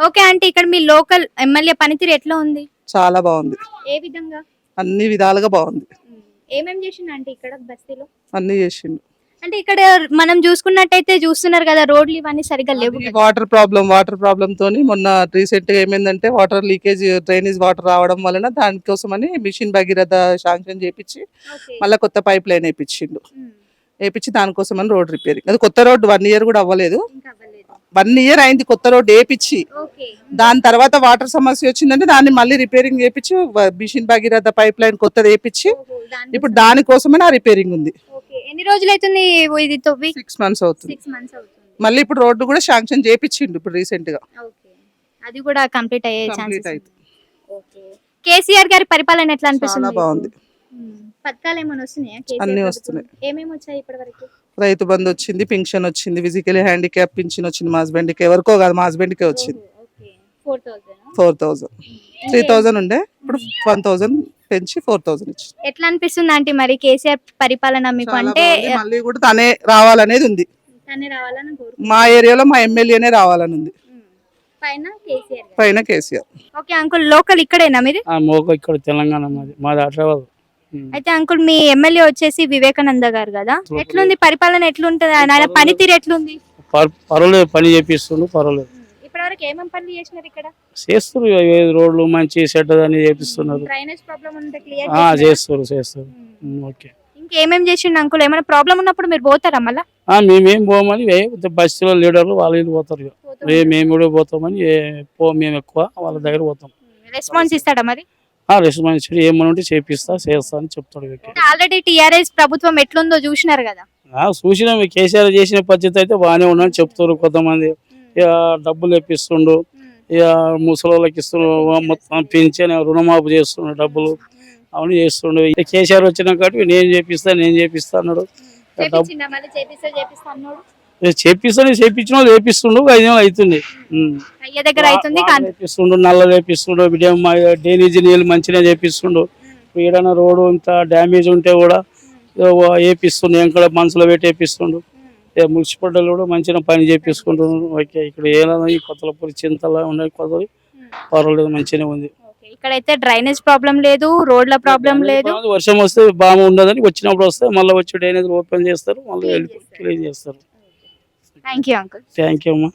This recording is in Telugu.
ఓకే అంటే ఇక్కడ మీ లోకల్ ఎమ్మెల్యే పనితీరు ఎట్లా ఉంది? చాలా బాగుంది. ఏ విధంగా? అన్ని విధాలుగా బాగుంది. ఏమేం చేసిండు అంటే ఇక్కడ బస్తీలో? అన్ని చేసిండు. అంటే ఇక్కడ మనం చూసుకున్నట్టయితే చూస్తున్నారు కదా రోడ్లు ఇవన్నీ సరిగ్గా లేవు వాటర్ ప్రాబ్లం వాటర్ ప్రాబ్లం తోని మొన్న రీసెంట్గా ఏమైందంటే వాటర్ లీకేజ్ డ్రైనేజ్ వాటర్ రావడం వలన దానికోసమని మిషన్ భగీరథ శాంక్షన్ చేపించి. మళ్ళీ కొత్త పైప్ లైన్ వేపించిండు. ఉమ్. వేపించి దానికోసమని రోడ్ రిపేరింగ్ అది కొత్త రోడ్ వన్ ఇయర్ కూడా అవ్వలేదు. వన్ ఇయర్ అయింది కొత్త రోడ్ వేపించి దాని తర్వాత వాటర్ సమస్య వచ్చిందంటే దాన్ని మళ్ళీ రిపేరింగ్ చేపించి మిషన్ భగీరథ పైప్ లైన్ కొత్తది వేపించి ఇప్పుడు దానికోసమే నా రిపేరింగ్ ఉంది. ఎన్ని రోజులు అవుతుంది ఇది సిక్స్ మంత్స్ అవుతుంది. మళ్ళీ ఇప్పుడు రోడ్డు కూడా శాంక్షన్ చేపించిండు ఇప్పుడు రీసెంట్గా. అది కూడా కంప్లీట్ అయ్యే అవుతుంది. ఓకే. కేసీఆర్ గారి పరిపాలన ఎట్లా అనిపిస్తుంది? బాగుంది. పథకాలు ఏమైనా వస్తున్నాయా? అన్నీ? వస్తున్నాయి. ఏమేమి వచ్చాయి ఇప్పటి వరకు రైతు బంధు వచ్చింది పింఛన్ వచ్చింది ఫిజికలీ హ్యాండిక్యాప్ పింఛన్ వచ్చింది మా హస్బెండ్కి ఎవరికో కాదు మా హస్బెండ్ కే వచ్చింది four thousand four thousand three thousand ఉండే ఇప్పుడు వన్ థౌజండ్ పెంచి ఫోర్ థౌజండ్ ఇచ్చింది. ఎట్లా అనిపిస్తుంది అంటే మరి కేసీఆర్ పరిపాలన మీకు? అంటే. మళ్ళీ కూడా తనే రావాలనేది ఉంది. తనే రావాలని కోరుకుంటున్నాను మా ఏరియాలో మా ఎమ్మెల్యేనే రావాలని ఉంది. పైన కేసీఆర్ గారు. పైన కేసీఆర్. ఓకే అంకుల్ లోకల్ ఇక్కడేనా మీది? మోక ఇక్కడ తెలంగాణ మాది. మాది హైదరాబాద్. అయితే అంకుల్ మీ ఎమ్మెల్యే వచ్చేసి వివేకానంద గారు కదా? ఎట్లుంది? పరిపాలన ఎట్లుంటది? ఆయన పనితీరు ఎట్లుంది? పర్- పర్వాలేదు పని చేపిస్తుండు పర్వాలేదు. ఇప్పటి వరకు ఏమేమి పనులు చేసినారు ఇక్కడ? చేస్తారు రోడ్లు మంచి సెట్ అని చేపిస్తున్నారు. డ్రైనేజ్ ప్రాబ్లం ఉంటే క్లియర్ చేస్తారు చేస్తారు ఓకే. ఇంకేమేం చేసిండు అంకుల్? ఏమైనా ప్రాబ్లం ఉన్నప్పుడు మీరు పోతారా మళ్ళా? మేమేం పోమని బస్సులో లీడర్లు వాళ్ళు పోతారు మేము కూడా పోతామని మేము ఎక్కువ వాళ్ళ దగ్గర పోతాం. రెస్పాన్స్ ఇస్తాడా మరి? ఆ రెస్పాన్స్ ఏమని ఉంటే చేపిస్తా చేస్తా అని చెప్తాడు. ఆల్రెడీ టిఆర్ఎస్ ప్రభుత్వం ఎట్లుందో చూసినారు కదా? చూసిన. కేసీఆర్ చేసిన పద్ధతి అయితే బాగానే ఉన్నాయని చెప్తారు కొంతమంది. ఇక డబ్బులు ఇప్పిస్తుండు ఇక ముసలోళ్ళకి ఇస్తుండ్రు మొత్తం పెంచిన రుణమాఫీ చేస్తుండ్రు డబ్బులు. అవన్నీ చేస్తుండు. ఇక కేసీఆర్ వచ్చిన కాబట్టి నేను చేపిస్తా నేను చేపిస్తా అన్నాడు? చేపిస్తాను చేపించిన వాళ్ళు నెలలు అవుతుంది. అయ్య దగ్గర అవుతుంది నల్ల లేపిస్తుండు బిడ్డ డ్రైనేజ్ నీళ్ళు మంచిగా చేపిస్తుండు. ఏదైనా రోడ్డు ఇంత డ్యామేజ్ ఉంటే కూడా వేపిస్తుండు ఎక్కడ మనసులో పెట్టి వేపిస్తుండు మున్సిపాలిటీలు కూడా మంచిగా పని చేపించుకుంటున్నారు ఓకే ఇక్కడ ఏదైనా ఈ కొత్తలపూరి చింతలా ఉన్నాయి కొత్తది పర్వాలేదు మంచిగానే ఉంది. ఇక్కడైతే డ్రైనేజ్ ప్రాబ్లం లేదు రోడ్ల ప్రాబ్లం లేదు. వర్షం వస్తే బాగా ఉండదని వచ్చినప్పుడు వస్తే మళ్ళీ వచ్చి డ్రైనేజ్ ఓపెన్ చేస్తారు మళ్ళీ క్లీన్ చేస్తారు. Thank you uncle thank you అమ్మా